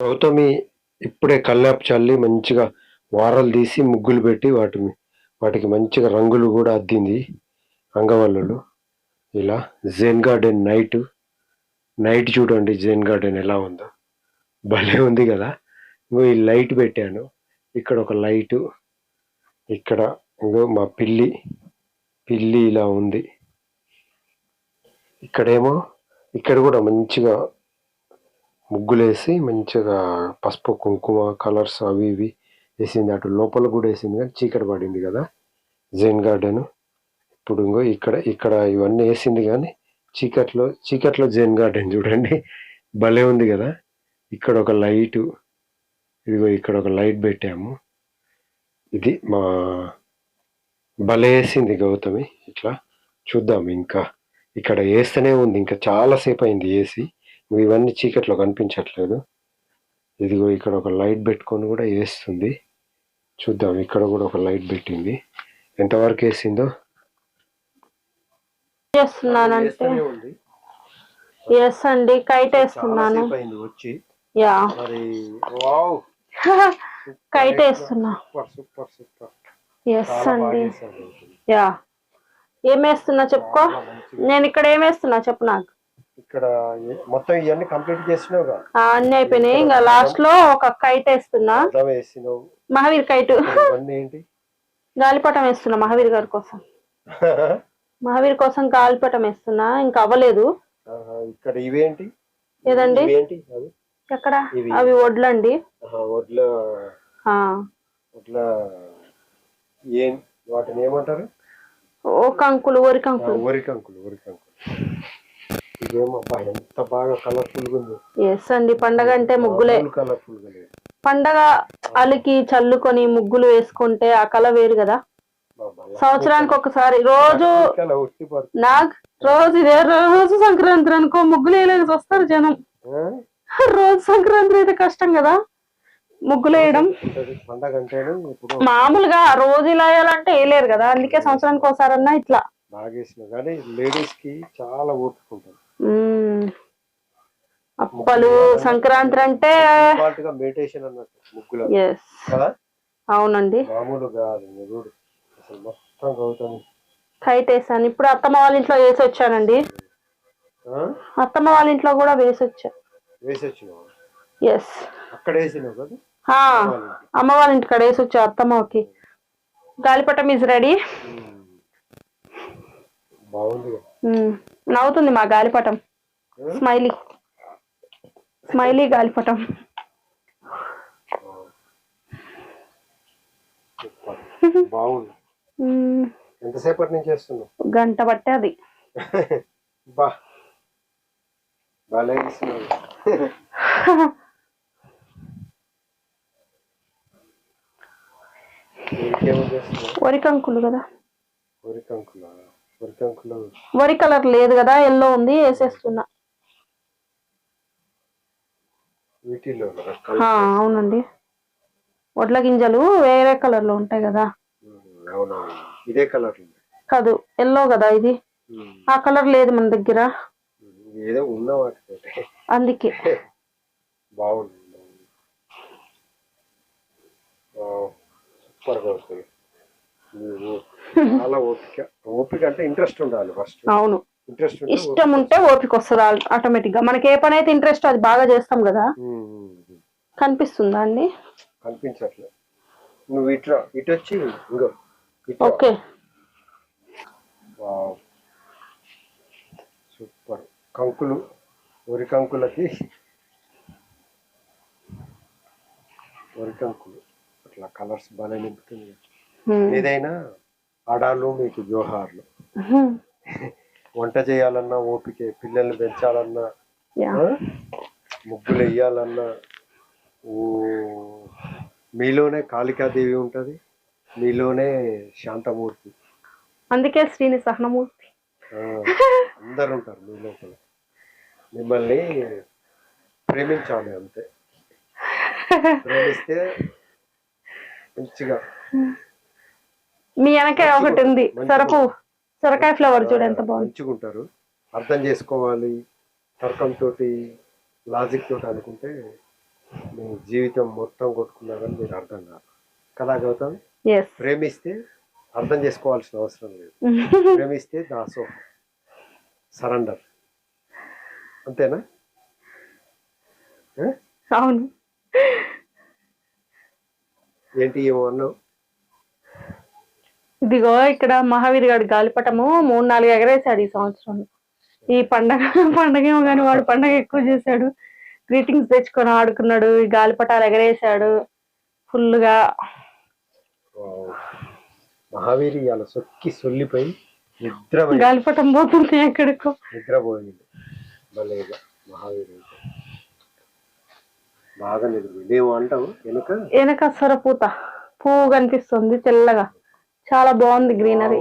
గౌతమి ఇప్పుడే కల్లాపు చల్లి మంచిగా వారలు తీసి ముగ్గులు పెట్టి వాటి వాటికి మంచిగా రంగులు కూడా అద్దింది అంగవల్లులు. ఇలా జెన్ గార్డెన్ నైట్ నైట్ చూడండి జెన్ గార్డెన్ ఎలా ఉందో. భలే ఉంది కదా. ఇంకో ఈ లైట్ పెట్టాను. ఇక్కడ ఒక లైటు ఇక్కడ ఇంకో మా పిల్లి పిల్లి ఇలా ఉంది. ఇక్కడేమో ఇక్కడ కూడా మంచిగా ముగ్గులేసి మంచిగా పసుపు కుంకుమ కలర్స్ అవి ఇవి వేసింది. అటు లోపల కూడా వేసింది కానీ చీకటి పడింది కదా. జైన్ గార్డెన్. ఇప్పుడు ఇంకో ఇక్కడ ఇక్కడ ఇవన్నీ వేసింది కానీ చీకట్లో చీకట్లో జైన్ గార్డెన్ చూడండి. భలే ఉంది కదా. ఇక్కడ ఒక లైటు ఇదిగో ఇక్కడ ఒక లైట్ పెట్టాము. ఇది మా భలే వేసింది గౌతమి. ఇట్లా చూద్దాం ఇంకా. ఇక్కడ వేస్తూనే ఉంది. ఇంకా చాలాసేపు అయింది వేసి. ఇవన్నీ చీకట్లో కనిపించట్లేదు. ఇదిగో ఇక్కడ ఒక లైట్ పెట్టుకొని కూడా వేస్తుంది చూద్దాం ఇక్కడ కూడా ఒక లైట్ పెట్టింది. ఎంతవరకు వేసిందో చేస్తున్నానంటే. ఎస్ అండి కైట్ వేస్తున్నాను వచ్చి యా. మరి వావ్ కైట్ వేస్తున్నా సూపర్ సూపర్ సూపర్ ఎస్ అండి. యా చెప్పుకో. నేను ఇక్కడ ఏం వేస్తున్నా చెప్పు నాకు. ఇక్కడ మొత్తం ఇవన్నీ కంప్లీట్ చేసినావుగా? అన్ని అయిపోయినాయి. ఇంకా లాస్ట్లో ఒక కైట్ వేస్తున్నా. వేసినావు. మహావీర్ కైట్. ఏంటి? గాలిపటం వేస్తున్నా మహావీర్ గారి కోసం. మహావీర్ కోసం గాలిపటం వేస్తున్నా. ఇంకా అవ్వలేదు. ఇక్కడ ఇవేంటి? ఏదండి? ఎక్కడ. అవి వడ్లండి. వడ్ల. ఏం? వాటిని ఏమంటారు? ఓ కంకులు వరి కంకులు. వరికంకులు ఎంత బాగా కలర్ఫుల్ ఉంది. ఎస్ అండి పండగ అంటే ముగ్గులే. కలర్ఫుల్గా పండగ అలికి చల్లుకొని ముగ్గులు వేసుకుంటే ఆ కళ వేరు కదా. సంవత్సరానికి ఒకసారి రోజు నాగ్ రోజు ఇదే రోజు సంక్రాంతి అనుకో ముగ్గులు వేయలేక వస్తారు జనం? రోజు సంక్రాంతి అయితే కష్టం కదా. ముగ్గులు వేయడం. మామూలుగా రోజు ఇలా వేయాలంటే వేయలేరు కదా. అందుకే సంవత్సరానికి ఒకసారన్నా ఇట్లా. బాగేసిన కానీ లేడీస్కి చాలా ఓపిక ఉంటుంది. అప్పలు సంక్రాంతి అంటే అవునండి. కైట్ వేసాను ఇప్పుడు అత్తమ్మ వాళ్ళ ఇంట్లో వేసి వచ్చానండి? అత్తమ్మ వాళ్ళ ఇంట్లో కూడా వేసి వచ్చా ఎస్ అమ్మ వాళ్ళ ఇంటి కాడ వేసి వచ్చా అత్తమ్మకి. గాలిపటం ఇస్ రెడీ. బాగుంది. నవ్వుతుంది మా గాలిపటం. స్మైలీ. స్మైలీ గాలిపటం. బాగుంది. ఎంతసేపటి నుంచి చేస్తున్నావు? గంట పట్టే అది. బా. బాగా వేసినావు ఇంకేమో చేస్తున్నావు? వరి కంకులు కదా. వరికంకుల వరికంకులు వరి కలర్ లేదు కదా ఎల్లో ఉంది వేసేస్తున్నా. అవునండి. వడ్ల గింజలు వేరే కలర్లో ఉంటాయి కదా. ఇదే కలర్ కాదు ఎల్లో కదా ఇది. ఆ కలర్ లేదు మన దగ్గర. ఏదో ఉన్న వాటితోటి. అందుకే. బాగుంది సూపర్గా వస్తుంది చాలా ఓపిక. ఓపిక అంటే ఇంట్రెస్ట్ ఉండాలి ఫస్ట్ అవును. ఇంట్రెస్ట్ ఇష్టం ఉంటే ఓపిక వస్తుంది ఆటోమేటిక్గా. మనకి ఏ పని అయితే ఇంట్రెస్ట్ అది బాగా చేస్తాం కదా. కనిపిస్తుందా అండి? కనిపించట్లే నువ్వు ఇట్లా ఇటు వచ్చి ఇంకో ఓకే. సూపర్. కంకులు వరి కంకులకి వరి కంకులు. అట్లా కలర్స్ బాగా నింపుతుంది. ఏదైనా ఆడాలు మీకు జోహార్లు. వంట చేయాలన్నా ఓపికే పిల్లల్ని పెంచాలన్నా? ముగ్గులు వేయాలన్నా మీలోనే కాళికాదేవి ఉంటుంది మీలోనే శాంతమూర్తి. అందుకే శ్రీని సహనమూర్తి. అందరు ఉంటారు మీ లోపల. మిమ్మల్ని ప్రేమించాలి అంతే. ప్రేమిస్తే మంచిగా. మీ వెనకే ఒకటి ఉంది సొరకు సొరకాయ ఫ్లవర్ చూడు ఎంత బాగుంది. ఉంటారు అర్థం చేసుకోవాలి. తర్కంతో లాజిక్ తోటి అనుకుంటే మీ జీవితం మొత్తం కొట్టుకున్నా కానీ మీరు అర్థం కాదు. కదా గౌతమ్ ప్రేమిస్తే అర్థం చేసుకోవాల్సిన అవసరం లేదు. ప్రేమిస్తే దాసోహం. సరెండర్. అంతేనా? అవును. ఏంటి ఏమో అన్నావు? ఇదిగో ఇక్కడ మహావీర్ గారి గాలిపటము మూడు నాలుగు ఎగరేశాడు ఈ సంవత్సరం ఈ పండగ పండగ ఏమో కానీ వాడు పండగ ఎక్కువ చేశాడు. గ్రీటింగ్స్ తెచ్చుకొని ఆడుకున్నాడు ఈ గాలిపటాలు ఎగరేశాడు. ఫుల్గా. మహావీరి సొక్కి సొల్లిపోయి నిద్ర గాలిపటం పోతుంది ఎక్కడికో. నిద్రపోయింది. భలేగా మహావీరి అయితే. బాగా నిద్రపోయింది. ఏమో అంటావు? వెనుక? వెనక సొరపూత పువ్వు కనిపిస్తుంది తెల్లగా. చాలా బాగుంది గ్రీనరీ.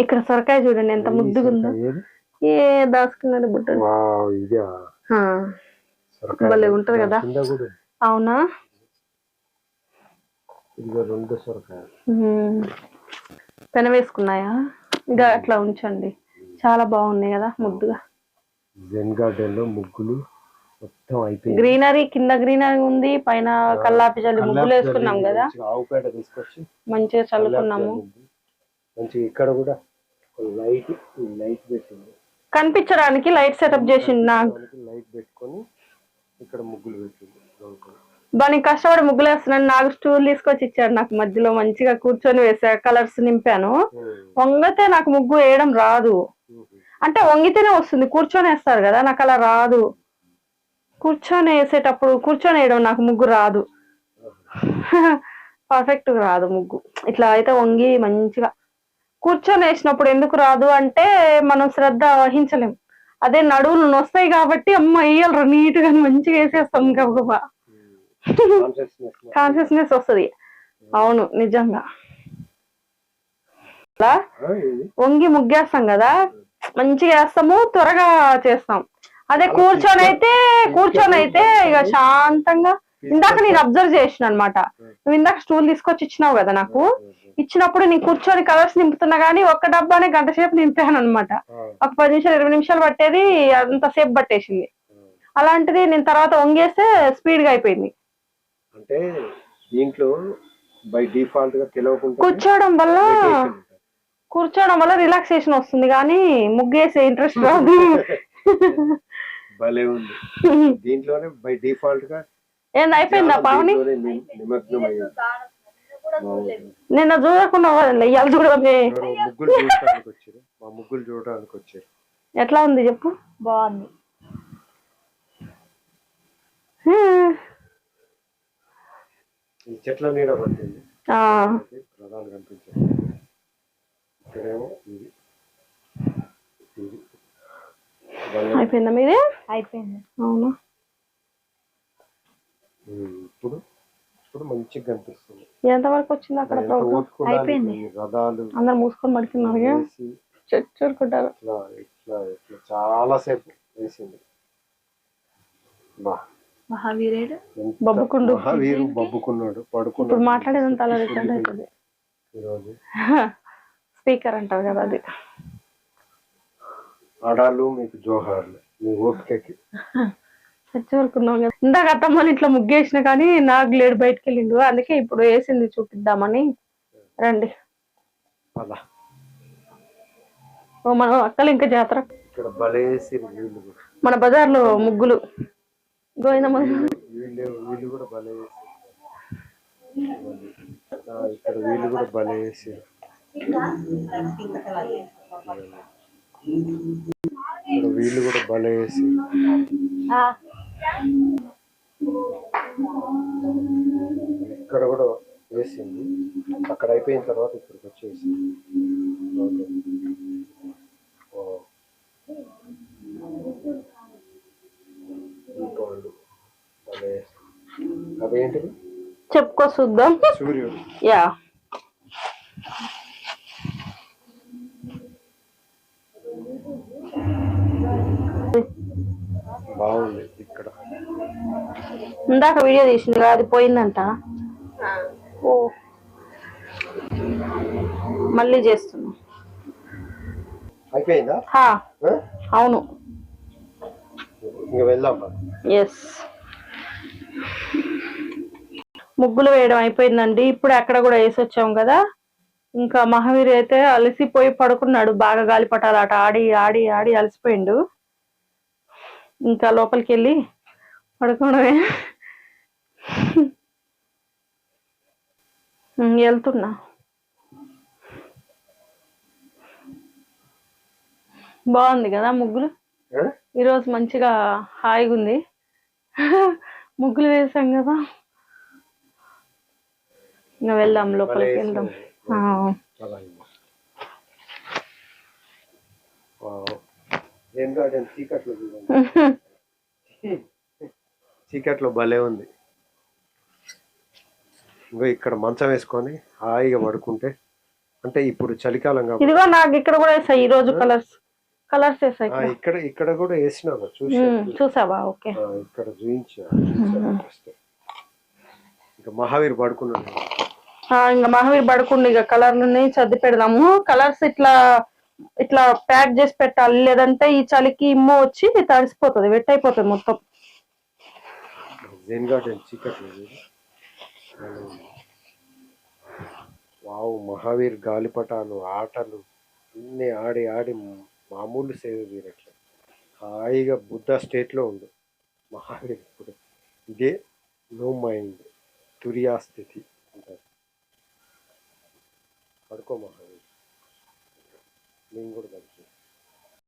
ఇక్కడ సొరకాయ చూడండి ఎంత ముద్దుగా ఉందో ఏది? ఏ ఆ, సొరకాయ భలే ఉంటది కదా. అవునా? రెండు సొరకాయ. పెన వేసుకున్నాయా? ఇంకా అట్లా ఉంచండి. చాలా బాగున్నాయి కదా ముద్దుగా. జెన్ గార్డెన్లో ముగ్గులు మొత్తం అయిపోయింది. గ్రీనరీ కింద గ్రీనరీ ఉంది పైన కల్లాపి చల్లి ముగ్గులు వేసుకున్నాం కదా. మంచిగా ఆవు పేడ తీసుకొచ్చి మంచిగా చల్లుకున్నాము. మంచిగా ఇక్కడ కూడా లైట్ లైట్ పెట్టింది. కనిపించడానికి లైట్ సెటప్ చేసిండు నాకు. లైట్ పెట్టుకొని ఇక్కడ ముగ్గులు పెట్టింది. బాగా కష్టపడి ముగ్గులు వేస్తున్నాను. నాకు స్టూల్ తీసుకొచ్చి ఇచ్చాడు నాకు మధ్యలో మంచిగా కూర్చొని వేసా కలర్స్ నింపాను. వంగితే నాకు ముగ్గు వేయడం రాదు. అంటే వంగితేనే వస్తుంది కూర్చొని వేస్తారు కదా నాకు అలా రాదు. కూర్చొని వేసేటప్పుడు కూర్చొని వేయడం నాకు ముగ్గు రాదు. పర్ఫెక్ట్ రాదు ముగ్గు. ఇట్లా అయితే వంగి మంచిగా కూర్చొని వేసినప్పుడు ఎందుకు రాదు అంటే మనం శ్రద్ధ వహించలేం. అదే నడువులు నొస్తాయి కాబట్టి అమ్మ వేయాలరా నీట్గా మంచిగా వేసేస్తాం గబగబా కాన్షియస్నెస్ వస్తుంది. అవును నిజంగా. వంగి ముగ్గేస్తాం కదా మంచిగా వేస్తాము త్వరగా చేస్తాం. అదే కూర్చొని అయితే కూర్చొని అయితే ఇక శాంతంగా. ఇందాక నేను అబ్జర్వ్ చేసిన అనమాట నువ్వు ఇందాక స్టూల్ తీసుకొచ్చి ఇచ్చినావు కదా నాకు. ఇచ్చినప్పుడు నేను కూర్చొని కలర్స్ నింపుతున్నా గానీ ఒక్క డబ్బానే గంట సేపు నింపాను అనమాట ఒక పది నిమిషాలు ఇరవై నిమిషాలు పట్టేది అంత సేపు పట్టేసింది. అలాంటిది నేను తర్వాత వంగేస్తే స్పీడ్గా అయిపోయింది. అంటే దీంట్లో బై డిఫాల్ట్గా తెలియకుండా కూర్చోవడం వల్ల కూర్చోవడం వల్ల రిలాక్సేషన్ వస్తుంది కానీ ముగ్గేసే ఇంట్రెస్ట్ రాదు. భలే ఉంది. దీంట్లోనే బై డిఫాల్ట్గా ఏంది అయిపోయిందా పావని? నిమగ్నం అయ్యింది. నిన్న చూడకుండా ఇవాళ చూడమే ముగ్గులు చూడటానికి వచ్చారు. మా ముగ్గులు చూడటానికి వచ్చారు. ఎట్లా ఉంది చెప్పు? బాగుంది. ఈ చెట్ల నీడ ఇది ప్రధాన కనిపించింది ఇక్కడేమో ఇది. ఇది. అయిపోయిందా? మీది? అయిపోయింది. అవునా? ఇప్పుడు ఇప్పుడు మంచిగా కనిపిస్తుంది. ఎంత వరకు వచ్చింది అక్కడ అయిపోయింది. రథాలు అందరు మూసుకొని పడుతున్నారు చెట్టుకుంటారు ఇట్లా ఇట్లా ఇట్లా చాలా సేపు వేసింది. బా. మహావీరుడు. ఎంత బబ్బుకుండు. మహావీరు బబ్బుకున్నాడు పడుకున్నాడు. ఇప్పుడు మాట్లాడేదంతా అలా రికార్డ్ అవుతుంది. ఈరోజు. స్పీకర్ అంటారు కదా అది. ఆడాలు మీకు జోహార్లు మీ ఓపికకి. కదా. ఇందాక అత్తమ్మ ఇట్లా ముగ్గేసిన కానీ నాకు లేడు బయటకు వెళ్ళిండు అందుకే ఇప్పుడు వేసింది చూపిద్దామని. రండి. ఓ మన అక్కలు ఇంకా జాతర. మన బజార్లో ముగ్గులు. గోవిందమ్మ వీళ్ళు కూడా బలేసి వీళ్ళు కూడా కూడా బలేసి ఇక్కడ కూడా వేసింది. అక్కడ అయిపోయిన తర్వాత ఇక్కడికి వచ్చేసి. భలే. అదేంటిది? చెప్పుకో చూద్దాం. సూర్యుడు. యా బాగుంది ఇక్కడ ఇందాక వీడియో తీసింది కదా అది పోయిందంట. ఓ. మళ్ళీ చేస్తున్నా. అయిపోయిందా? హా, ఆ? అవును. ఎస్ ముగ్గులు వేయడం అయిపోయిందండి. ఇప్పుడు అక్కడ కూడా వేసి వచ్చాం కదా. ఇంకా మహావీర్ అయితే అలసిపోయి పడుకున్నాడు. బాగా గాలిపటాలు ఆట ఆడి ఆడి ఆడి అలసిపోయిండు. ఇంకా లోపలికి వెళ్ళి పడుకోవడమే. వెళ్తున్నా. బాగుంది కదా ముగ్గులు? ఈరోజు మంచిగా హాయిగా ఉంది. ముగ్గులు వేసాం కదా. ఇంకా వెళ్దాం లోపలికి వెళ్దాం. చీకట్లో భలే ఉంది. ఇంకో ఇక్కడ మంచం వేసుకొని హాయిగా పడుకుంటే. అంటే ఇప్పుడు చలికాలం కాబట్టి. ఇదిగో నాకు ఇక్కడ కూడా వేసాయి ఈ రోజు కలర్స్. కలర్స్ వేసాయి ఆ, ఇక్కడ. ఇక్కడ కూడా వేసినాను చూసి. చూసావా? ఓకే. ఇక్కడ చూపించా ఇంకా మహావీర్ పడుకున్నాడు. ఆ, ఇంకా మహావీర్ పడుకుండి ఇక కలర్లని సర్ది పెడదాము. కలర్స్ ఇట్లా ఇట్లా ప్యాక్ చేసి పెట్టాలి. లేదంటే ఈ చలికి ఇమ్ము వచ్చి తడిసిపోతుంది వెట్ అయిపోతుంది మొత్తం. జైన్ గార్డెన్ చీకట్లో. వావ్ మహావీర్ గాలిపటాలు ఆటలు అన్ని ఆడి ఆడి మామూలు సేవ తీరట్లేదు హాయిగా బుద్ధ స్టేట్లో ఉండు. మహావీర్ ఇప్పుడు ఇదే నో మైండ్ తురియాస్థితి అంటారు. పడుకో మహావీర్. నేను కూడా